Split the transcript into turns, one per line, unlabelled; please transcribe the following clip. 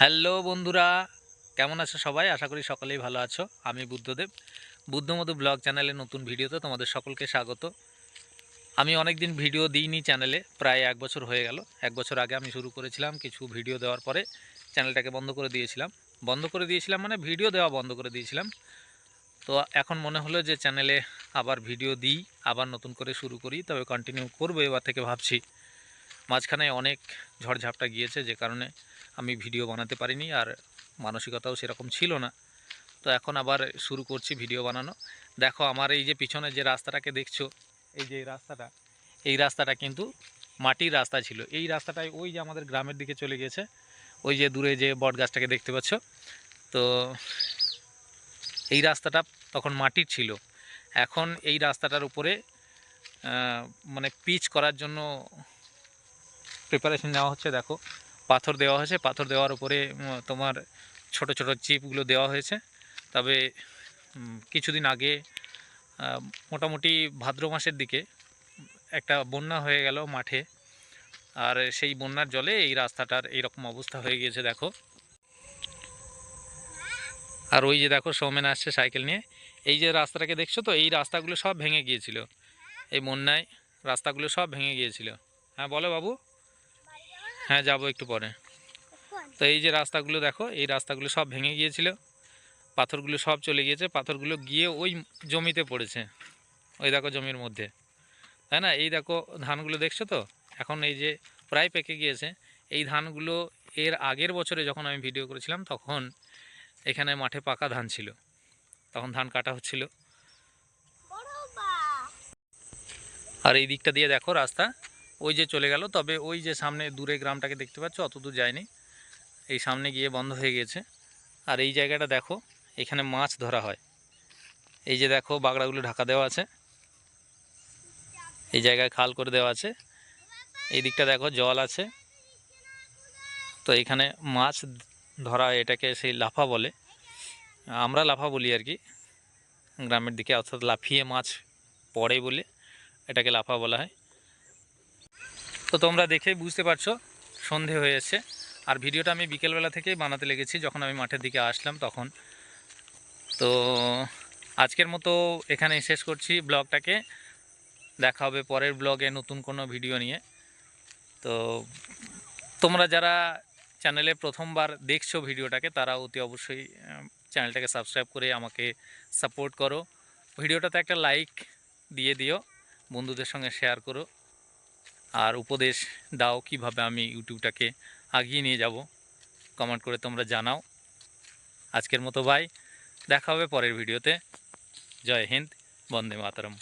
Hello বন্ধুরা, কেমন আছো সবাই? আশা করি সকলেই ভালো আছো। আমি বুদ্ধদেব, বুদ্ধমধু ব্লগ চ্যানেলে নতুন ভিডিওতে তোমাদের সকলকে স্বাগত। আমি অনেক দিন ভিডিও দিইনি চ্যানেলে, প্রায় এক বছর হয়ে গেল। এক বছর আগে আমি শুরু করেছিলাম কিছু ভিডিও দেওয়ার পরে চ্যানেলটাকে বন্ধ করে দিয়েছিলাম। বন্ধ করে দিয়েছিলাম মানে ভিডিও দেওয়া বন্ধ করে দিয়েছিলাম। তো এখন মনে হলো যে চ্যানেলে আবার ভিডিও দিই, আবার নতুন করে শুরু করি, তবে কন্টিনিউ করব এবার থেকে ভাবছি। মাঝখানে অনেক ঝড়ঝাপটা গিয়েছে যে কারণে আমি ভিডিও বানাতে পারিনি আর মানসিকতাও সেরকম ছিল না। তো এখন আবার শুরু করছি ভিডিও বানানো। দেখো আমার এই যে পিছনে যে রাস্তাটাকে দেখছ, এই যে রাস্তাটা, এই রাস্তাটা কিন্তু মাটির রাস্তা ছিল। এই রাস্তাটাই ওই যে আমাদের গ্রামের দিকে চলে গেছে ওই যে দূরে যে বট গাছটাকে দেখতে পাচ্ছ। তো এই রাস্তাটা তখন মাটির ছিল। এখন এই রাস্তাটার উপরে মানে পিচ করার জন্য প্রিপারেশন নেওয়া হচ্ছে, দেখো। পাথর দেওয়া হয়েছে, পাথর দেওয়ার উপরে তোমার ছোট ছোট চিপগুলো দেওয়া হয়েছে। তবে কিছুদিন আগে মোটামুটি ভাদ্র মাসের দিকে, একটা বন্যা হয়ে গেল মাঠে। আর সেই বন্যার জলে এই রাস্তাটার এইরকম অবস্থা হয়ে গিয়েছে, দেখো। আর ওই যে দেখো, সৌমেন আসছে সাইকেল নিয়ে। এই যে রাস্তাটাকে দেখছ তো, এই রাস্তাগুলো সব ভেঙে গিয়েছিল। এই বন্যায় রাস্তাগুলো সব ভেঙে গিয়েছিল। হ্যাঁ বলো বাবু। হ্যাঁ যাব একটু পরে। তো এই যে রাস্তাগুলো দেখো এই রাস্তাগুলো সব ভেঙে গিয়েছিল। পাথরগুলো সব চলে গিয়েছে। পাথরগুলো গিয়ে ওই জমিতে পড়েছে। ওই দেখো জমির মধ্যে। তাই না? এই দেখো ধানগুলো দেখছ তো? এখন এই যে প্রায় পেকে গিয়েছে। এই ধানগুলো এর আগের বছরে যখন আমি ভিডিও করেছিলাম তখন এখানে মাঠে পাকা ধান ছিল। তখন ধান কাটা হচ্ছিল। আর এই দিকটা দিয়ে দেখো রাস্তা। ওই যে চলে গেল। তবে ওই যে সামনে দূরে গ্রামটাকে দেখতে পাচ্ছ অত দূর যায়নি। এই সামনে গিয়ে বন্ধ হয়ে গেছে। আর এই জায়গাটা দেখো, এখানে মাছ ধরা হয়। এই যে দেখো, বাগড়াগুলো ঢাকা দেওয়া আছে। এই জায়গায় খাল করে দেওয়া আছে। এই দিকটা দেখো, জল আছে। তো এখানে মাছ ধরা এটাকে সেই লাফা বলে। আমরা লাফা বলি আর কি। গ্রামের দিকে, অর্থাৎ লাফিয়ে মাছ পড়ে বলে এটাকে লাফা বলা হয়। তো তোমরা দেখে বুঝতে পারছ, সন্ধে হয়ে এসছে আর ভিডিওটা আমি বিকেলবেলা থেকেই বানাতে লেগেছি, যখন আমি মাঠের দিকে আসলাম তখন। তো আজকের মতো এখানে শেষ করছি ব্লগটাকে। দেখা হবে পরের ব্লগে নতুন কোনো ভিডিও নিয়ে। তো তোমরা যারা চ্যানেলে প্রথমবার দেখছ ভিডিওটাকে, তারা অতি অবশ্যই চ্যানেলটাকে সাবস্ক্রাইব করে আমাকে সাপোর্ট করো। ভিডিওটাতে একটা লাইক দিয়ে দিও, বন্ধুদের সঙ্গে শেয়ার করো। আর উপদেশ দাও কীভাবে আমি ইউটিউবটাকে আগিয়ে নিয়ে যাব। কমেন্ট করে তোমরা জানাও। আজকের মতো ভাই, দেখা হবে পরের ভিডিওতে। জয় হিন্দ, বন্দে মাতরম।